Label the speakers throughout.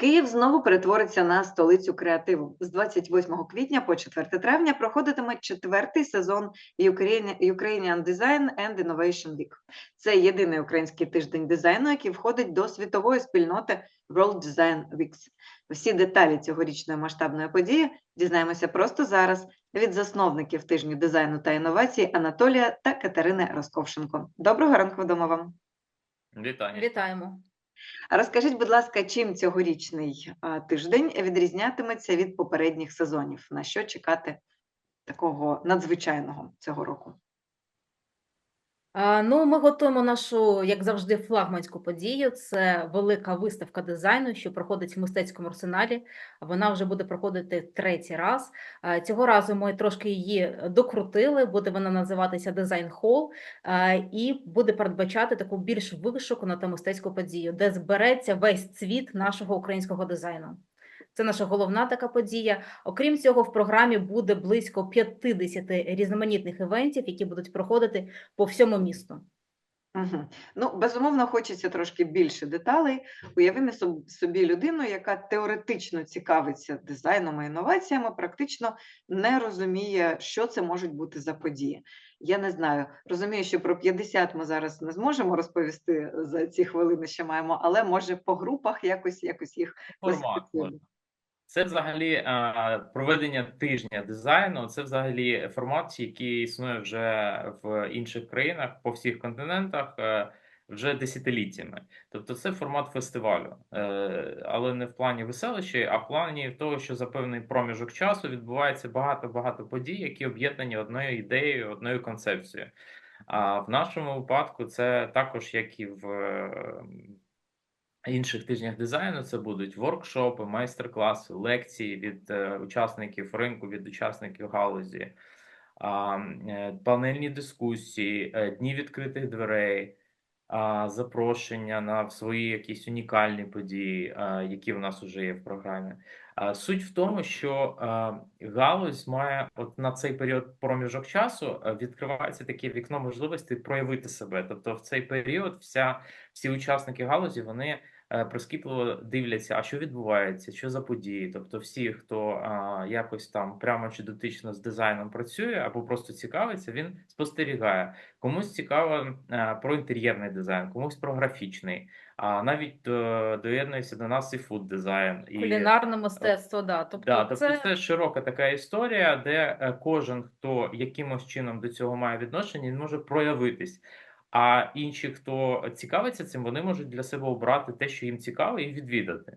Speaker 1: Київ знову перетвориться на столицю креативу. З 28 квітня по 4 травня проходитиме четвертий сезон Ukrainian Design and Innovation Week. Це єдиний український тиждень дизайну, який входить до світової спільноти World Design Weeks. Всі деталі цьогорічної масштабної події дізнаємося просто зараз від засновників тижню дизайну та інновацій Анатолія та Катерини Росковшенко. Доброго ранку вдома вам.
Speaker 2: Вітання.
Speaker 3: Вітаємо.
Speaker 1: Розкажіть, будь ласка, чим цьогорічний тиждень відрізнятиметься від попередніх сезонів? На що чекати такого надзвичайного цього року?
Speaker 3: Ну, ми готуємо нашу, як завжди, флагманську подію. Це велика виставка дизайну, що проходить в мистецькому арсеналі. Вона вже буде проходити третій раз. Цього разу ми трошки її докрутили. Буде вона називатися Дизайн Хол і буде передбачати таку більш вишукану та мистецьку подію, де збереться весь цвіт нашого українського дизайну. Це наша головна така подія. Окрім цього, в програмі буде близько 50 різноманітних івентів, які будуть проходити по всьому місту.
Speaker 1: Угу. Ну, безумовно, хочеться трошки більше деталей. Уявимо соб- собі людину, яка теоретично цікавиться дизайном і інноваціями, практично не розуміє, що це можуть бути за події. Я не знаю, розумію, що про 50 ми зараз не зможемо розповісти за ці хвилини, що маємо, але може по групах якось якось їх
Speaker 2: Формат.
Speaker 1: класифікуємо.
Speaker 2: Це взагалі проведення тижня дизайну. Це взагалі формат, який існує вже в інших країнах по всіх континентах е, вже десятиліттями. Тобто, це формат фестивалю, е, але не в плані веселищі, а в плані того, що за певний проміжок часу відбувається багато багато подій, які об'єднані одною ідеєю, одною концепцією. А в нашому випадку це також як і в інших тижнях дизайну. Це будуть воркшопи, майстер-класи, лекції від е, учасників ринку, від учасників галузі, е, панельні дискусії, е, дні відкритих дверей. Запрошення на свої якісь унікальні події, які в нас вже є в програмі. Суть в тому, що галузь має от на цей період проміжок часу відкривається таке вікно можливості проявити себе. Тобто, в цей період вся всі учасники галузі вони е, прискіпливо дивляться, а що відбувається, що за події. Тобто, всі, хто якось там прямо чи дотично з дизайном працює або просто цікавиться, він спостерігає. Комусь цікаво е, про інтер'єрний дизайн, комусь про графічний. А навіть е, доєднується до нас і фуд дизайн і
Speaker 3: Кулінарне мистецтво, да. Тобто,
Speaker 2: Да, тобто
Speaker 3: це
Speaker 2: це широка така історія, де е, кожен, хто якимось чином до цього має відношення, він може проявитись. А інші, хто цікавиться цим, вони можуть для себе обрати те, що їм цікаво, і відвідати.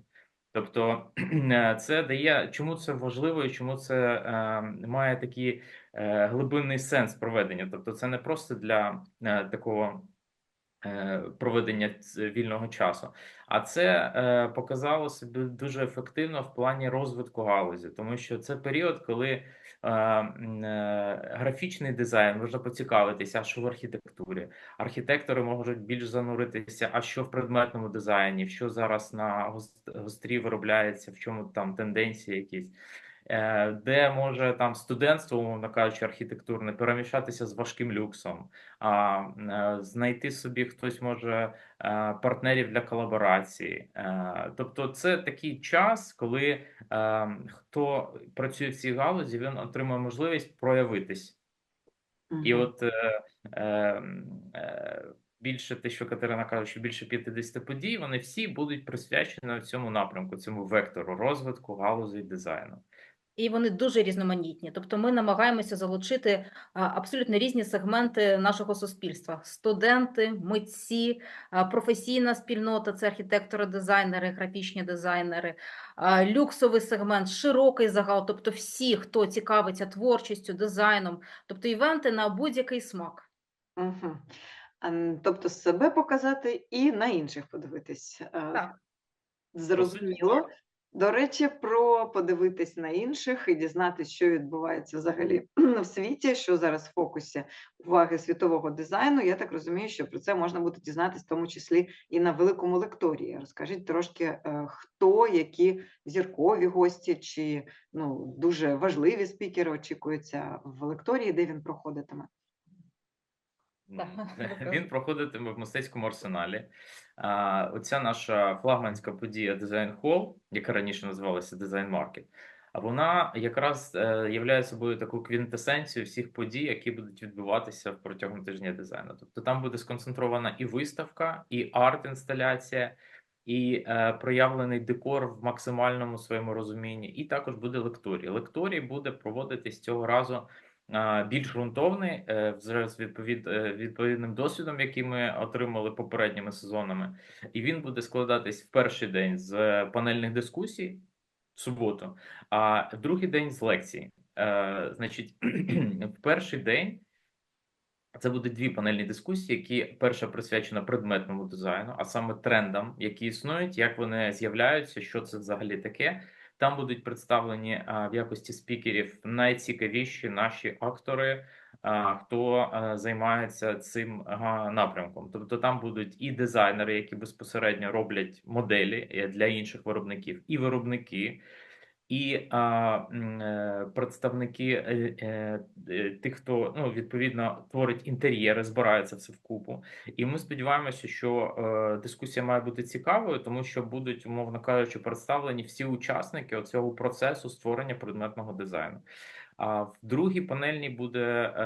Speaker 2: Тобто е, це дає, чому це важливо і чому це е, має такий е, глибинний сенс проведення. Тобто, це не просто для е, такого е, проведення вільного часу. А це е, показало себе дуже ефективно в плані розвитку галузі, тому що це період, коли е, е, графічний дизайн можна поцікавитися, що в архітектурі. Архітектори можуть більш зануритися, а що в предметному дизайні, що зараз на гос- гострі виробляється, в чому там тенденції якісь. Е, Де може там студентство, умовно кажучи, архітектурне перемішатися з важким люксом, а е, знайти собі хтось може е, партнерів для колаборації. Тобто, це такий час, коли хто працює в цій галузі, він отримує можливість проявитись. І от е, е, більше те, що Катерина каже, що більше 50 подій, вони всі будуть присвячені цьому напрямку, цьому вектору розвитку галузі дизайну.
Speaker 3: І вони дуже різноманітні. Тобто, ми намагаємося залучити абсолютно різні сегменти нашого суспільства: студенти, митці, професійна спільнота це архітектори, дизайнери, графічні дизайнери, люксовий сегмент, широкий загал, тобто всі, хто цікавиться творчістю, дизайном, тобто івенти на будь-який смак.
Speaker 1: Н- Тобто себе показати і на інших подивитись. Е,
Speaker 3: Так.
Speaker 1: Зрозуміло. До речі, про подивитись на інших і дізнатися, що відбувається взагалі в світі, що зараз в фокусі уваги світового дизайну. Я так розумію, що про це можна буде дізнатися, в тому числі і на великому лекторії. Розкажіть трошки, е, хто, які зіркові гості, чи ну дуже важливі спікери очікуються в лекторії, де він проходитиме.
Speaker 2: Він проходитиме в мистецькому арсеналі. А, Оця наша флагманська подія Design Hall, яка раніше називалася Design Market, а вона якраз е, являє собою таку квінтесенцію всіх подій, які будуть відбуватися протягом тижня дизайну. Тобто там буде сконцентрована і виставка, і арт-інсталяція, і е, проявлений декор в максимальному своєму розумінні, і також буде лекторій. Лекторій буде проводитись цього разу більш ґрунтовний, е, з відповід, е, відповідним досвідом, який ми отримали попередніми сезонами, і він буде складатись в перший день з панельних дискусій в суботу, а другий день з лекцій. Е, Значить, в перший день це будуть дві панельні дискусії, які перша присвячена предметному дизайну, а саме трендам, які існують, як вони з'являються, що це взагалі таке. Там будуть представлені а, в якості спікерів найцікавіші наші актори, а, хто а, займається цим напрямком. Тобто там будуть і дизайнери, які безпосередньо роблять моделі е, для інших виробників, і виробники, і а, е, представники е, е, тих, хто ну відповідно творить інтер'єри, збирається все вкупу. І ми сподіваємося, що дискусія має бути цікавою, тому що будуть, умовно кажучи, представлені всі учасники цього процесу створення предметного дизайну. А в другій панельній буде е,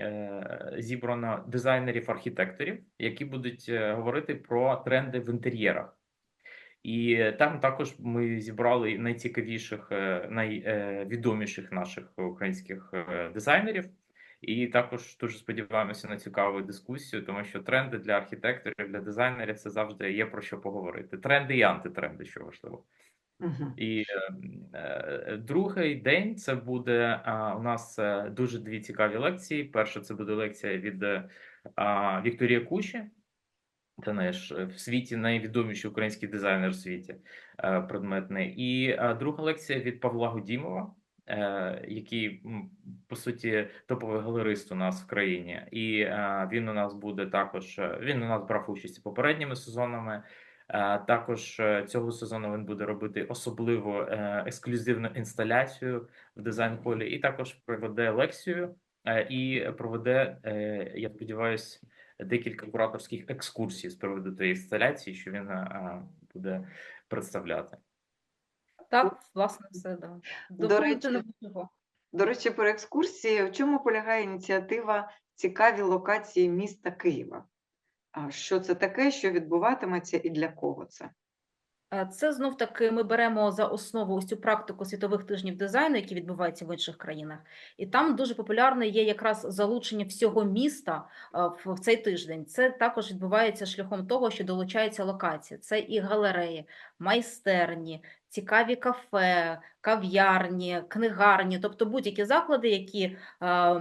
Speaker 2: е, зібрано дизайнерів-архітекторів, які будуть говорити про тренди в інтер'єрах. І е, там також ми зібрали найцікавіших, е, найвідоміших наших українських е, дизайнерів. І також дуже сподіваємося на цікаву дискусію, тому що тренди для архітекторів, для дизайнерів це завжди є про що поговорити. Тренди і антитренди, що важливо.
Speaker 1: Мгм.
Speaker 2: І е, е, другий день це буде а, у нас е, дуже дві цікаві лекції. Перша це буде лекція від е, а, Вікторія Куші. Це наш е, в світі найвідоміший український дизайнер в світі е, предметний. І друга лекція від Павла Гудімова, е, який по суті топовий галерист у нас в країні. І він у нас буде також. е, Він у нас брав участь попередніми сезонами. Також е, цього сезону він буде робити особливо е, ексклюзивну інсталяцію в дизайн-холі, і також проведе лекцію і проведе, я сподіваюся, декілька кураторських екскурсій з приводу тієї інсталяції, що він буде представляти.
Speaker 3: Так, власне, все, да.
Speaker 1: До речі. До речі, про екскурсії. В чому полягає ініціатива цікаві локації міста Києва? А Що це таке, що відбуватиметься і для кого це?
Speaker 3: Е, Це знов таки ми беремо за основу ось цю практику світових тижнів дизайну, які відбуваються в інших країнах, і там дуже популярне є якраз залучення всього міста е, в цей тиждень. Це також відбувається шляхом того, що долучаються локації. Це і галереї, майстерні, цікаві кафе, кав'ярні, книгарні, тобто будь-які заклади, які е,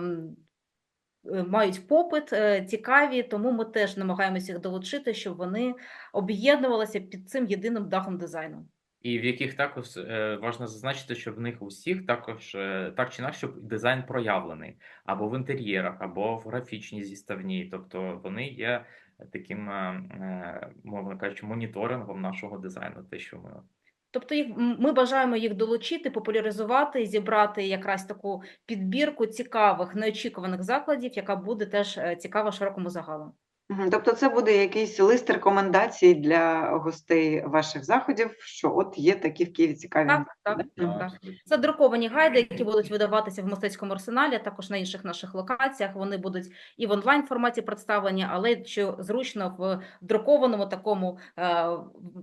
Speaker 3: мають попит, е, цікаві, тому ми теж намагаємося їх долучити, щоб вони об'єднувалися під цим єдиним дахом дизайну.
Speaker 2: І в яких також е, важливо зазначити, що в них усіх також е, так чи інакше дизайн проявлений або в інтер'єрах, або в графічній зіставній. Тобто вони є таким, е, е, мовно кажучи, моніторингом нашого дизайну. Те, що ми
Speaker 3: Тобто їх, ми бажаємо їх долучити, популяризувати і зібрати якраз таку підбірку цікавих, неочікуваних закладів, яка буде теж е, цікава широкому загалу.
Speaker 1: Тобто це буде якийсь лист рекомендацій для гостей ваших заходів, що от є такі в Києві цікаві
Speaker 3: Так, так, так, так. Це друковані гайди, які будуть видаватися в мистецькому арсеналі, а також на інших наших локаціях. Вони будуть і в онлайн форматі представлені, але що зручно в друкованому такому е,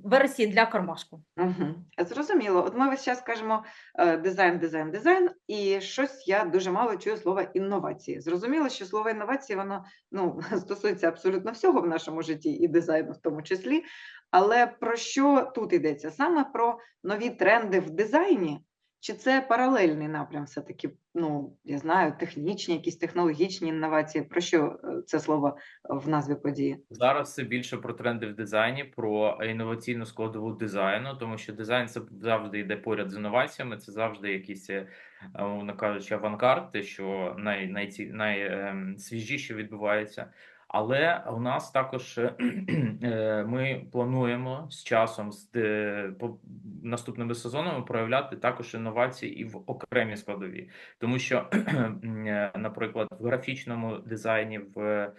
Speaker 3: версії для кармашку.
Speaker 1: Мгм. Зрозуміло. От ми весь час кажемо е, дизайн, дизайн, дизайн, і щось я дуже мало чую слова інновації. Зрозуміло, що слово інновації воно ну, стосується абсолютно всього в нашому житті, і дизайну в тому числі. Але про що тут йдеться? Саме про нові тренди в дизайні, чи це паралельний напрям, все-таки, ну, я знаю, технічні, якісь технологічні інновації? Про що е, це слово в назві події?
Speaker 2: Зараз це більше про тренди в дизайні, про інноваційну складову дизайну, тому що дизайн це завжди йде поряд з інноваціями. Це завжди якісь, е, мовно кажучи, авангард, те, що най, найсвіжіше відбувається. Але у нас також е, е, ми плануємо з часом з е, наступними сезонами проявляти також інновації і в окремі складові, тому що, наприклад, в графічному дизайні, в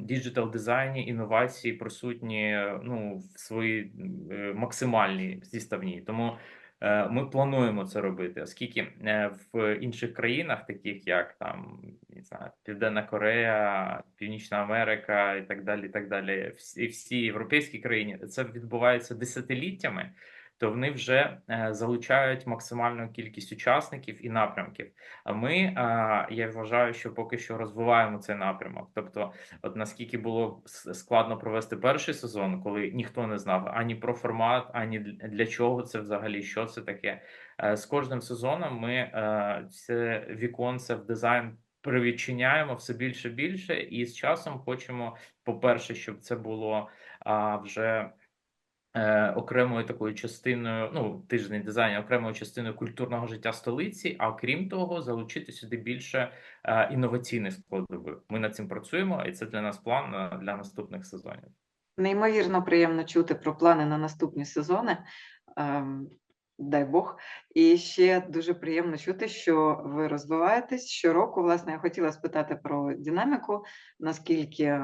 Speaker 2: діджитал дизайні інновації присутні ну в своїй максимальній зіставній. Тому ми плануємо це робити, оскільки е, в інших країнах, таких як там не знаю, Південна Корея, Північна Америка і так далі, і так далі, всі, всі європейські країни, це відбувається десятиліттями. То вони вже е, залучають максимальну кількість учасників і напрямків. А ми, е, я вважаю, що поки що розвиваємо цей напрямок. Тобто, от наскільки було складно провести перший сезон, коли ніхто не знав ані про формат, ані для чого це взагалі, що це таке. Е, З кожним сезоном ми це віконце в дизайн привідчиняємо все більше більше, і з часом хочемо, по-перше, щоб це було вже. Е, Окремою такою частиною, ну тиждень дизайну, окремою частиною культурного життя столиці. А крім того, залучити сюди більше е, інноваційних складових. Ми над цим працюємо, і це для нас план е, для наступних сезонів.
Speaker 1: Неймовірно приємно чути про плани на наступні сезони. Ем, Дай Бог. І ще дуже приємно чути, що ви розвиваєтесь щороку. Власне, я хотіла спитати про динаміку, наскільки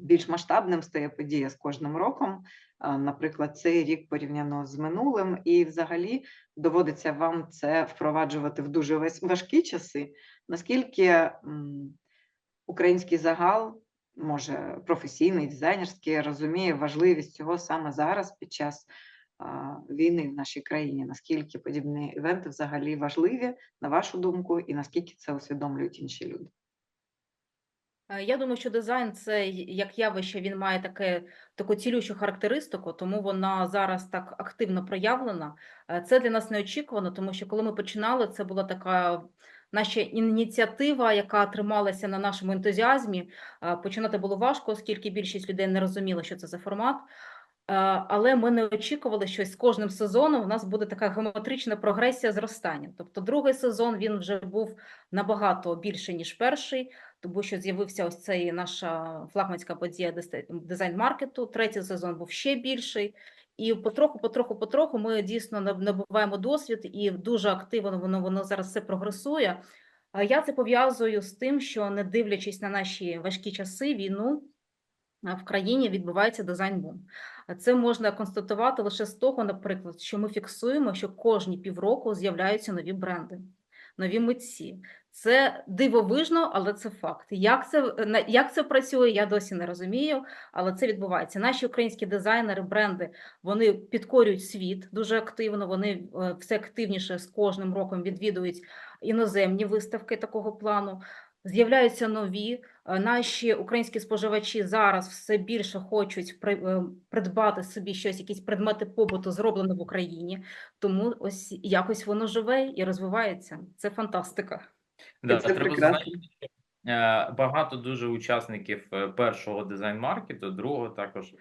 Speaker 1: більш масштабним стає подія з кожним роком. Наприклад, цей рік порівняно з минулим, і взагалі доводиться вам це впроваджувати в дуже важкі часи. Наскільки український загал може професійний, дизайнерський, розуміє важливість цього саме зараз під час війни в нашій країні. Наскільки подібні івенти взагалі важливі, на вашу думку, і наскільки це усвідомлюють інші люди?
Speaker 3: Е, Я думаю, що дизайн це як явище, він має таке таку цілющу характеристику, тому вона зараз так активно проявлена. Е, Це для нас неочікувано, тому що коли ми починали, це була така наша ініціатива, яка трималася на нашому ентузіазмі. Е, Починати було важко, оскільки більшість людей не розуміла, що це за формат. Але ми не очікували, що з кожним сезоном у нас буде така геометрична прогресія зростання. Тобто, другий сезон він вже був набагато більше ніж перший тому що з'явився ось цей наша флагманська подія дизай- дизайн-маркету. Третій сезон був ще більший. І потроху, потроху, потроху ми дійсно наб- набуваємо досвід, і дуже активно воно воно зараз все прогресує. Я це пов'язую з тим, що не дивлячись на наші важкі часи, війну в країні відбувається дизайн-бум. Це можна констатувати лише з того, наприклад, що ми фіксуємо, що кожні півроку з'являються нові бренди, нові митці. Це дивовижно, але це факт. Як це на- як це працює, я досі не розумію, але це відбувається. Наші українські дизайнери, бренди вони підкорюють світ дуже активно. Вони е, все активніше з кожним роком відвідують іноземні виставки такого плану. З'являються нові. Е, Наші українські споживачі зараз все більше хочуть при- е, придбати собі щось, якісь предмети побуту, зроблені в Україні. Тому ось якось воно живе і розвивається. Це фантастика.
Speaker 2: Да,
Speaker 1: це
Speaker 2: треба
Speaker 1: прекрасно.
Speaker 2: Е, багато дуже учасників е, першого дизайн-маркету, другого також.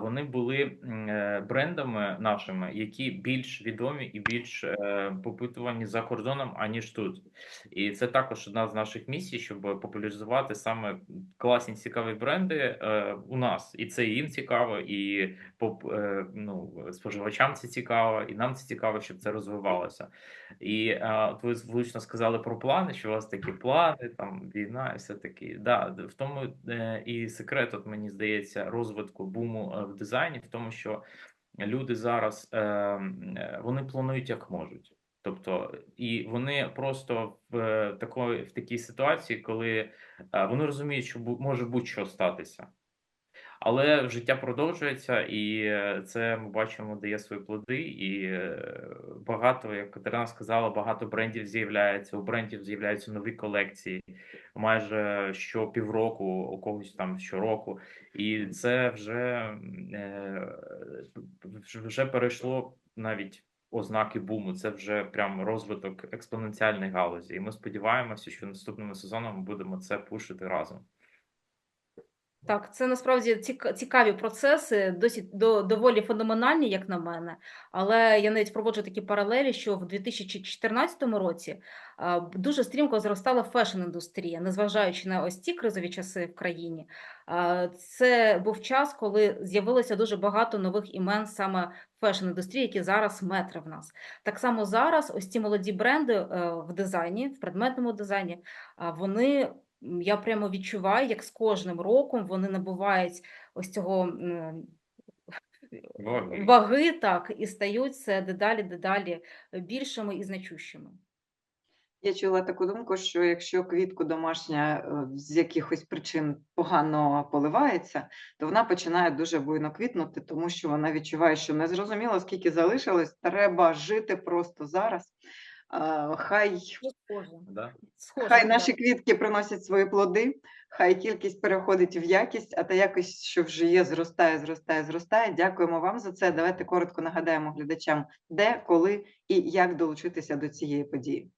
Speaker 2: Вони були е, брендами нашими, які більш відомі і більш попитувані за кордоном, аніж тут. І це також одна з наших місій, щоб популяризувати саме класні цікаві бренди у нас. І це їм цікаво, і ну, споживачам це цікаво, і нам це цікаво, щоб це розвивалося. І от ви влучно сказали про плани, що у вас такі плани, там війна, і все таки. Да, в тому е, і секрет, от мені здається, розвитку буму е, в дизайні, в тому, що люди зараз е, вони планують як можуть. Тобто, і вони просто в такої в такій ситуації, коли вони розуміють, що може будь-що статися. Але життя продовжується, і е, це ми бачимо, дає свої плоди. І е, багато, як Катерина сказала, багато брендів з'являється. У брендів з'являються нові колекції майже що півроку, у когось там щороку. І це вже, е, вже перейшло навіть ознаки буму. Це вже прям розвиток експоненціальної галузі. І ми сподіваємося, що наступними сезонами будемо це пушити разом.
Speaker 3: Так, це насправді цікаві процеси, досить до, доволі феноменальні, як на мене. Але я навіть проводжу такі паралелі, що в 2014 році дуже стрімко зростала фешн-індустрія, незважаючи на ось ці кризові часи в країні. Це був час, коли з'явилося дуже багато нових імен саме фешн-індустрії, які зараз метри в нас. Так само зараз ось ці молоді бренди е, в дизайні, в предметному дизайні, вони я прямо відчуваю, як з кожним роком вони набувають ось цього
Speaker 2: Ваги.
Speaker 3: ваги, так, і стають все дедалі, дедалі більшими і значущими.
Speaker 1: Я чула таку думку, що якщо квітку домашня е, з якихось причин погано поливається, то вона починає дуже буйно квітнути, тому що вона відчуває, що не зрозуміло, скільки залишилось, треба жити просто зараз. Хай
Speaker 2: Да?
Speaker 1: Хай наші квітки приносять свої плоди, хай кількість переходить в якість, а та якось, що вже є, зростає, зростає, зростає. Дякуємо вам за це. Давайте коротко нагадаємо глядачам, де, коли і як долучитися до цієї події.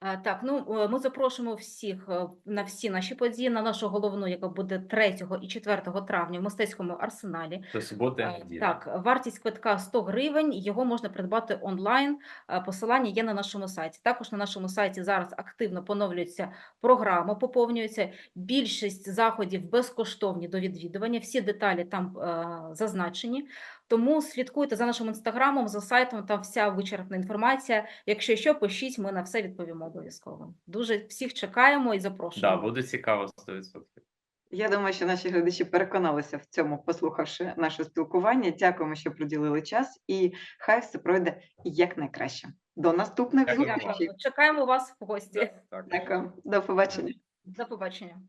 Speaker 3: Так, ну е, ми запрошуємо всіх е, на всі наші події, на нашу головну, яка буде 3 і 4 травня в мистецькому арсеналі.
Speaker 2: Це субота
Speaker 3: Е. Так, вартість квитка 100 гривень. Його можна придбати онлайн. Посилання є на нашому сайті. Також на нашому сайті зараз активно поновлюється програма, поповнюється. Більшість заходів безкоштовні до відвідування. Всі деталі там зазначені. Тому слідкуйте за нашим інстаграмом, за сайтом. Там вся вичерпна інформація. Якщо що, пишіть, ми на все відповімо обов'язково. Дуже всіх чекаємо і
Speaker 2: Да, буде цікаво 100%.
Speaker 1: Я думаю, що наші глядачі переконалися в цьому, послухавши наше спілкування. Дякуємо, що приділили час, і хай все пройде якнайкраще. До наступних зустрічей.
Speaker 3: Чекаємо вас в гості.
Speaker 2: Так.
Speaker 1: Дякую, до побачення.
Speaker 3: До побачення.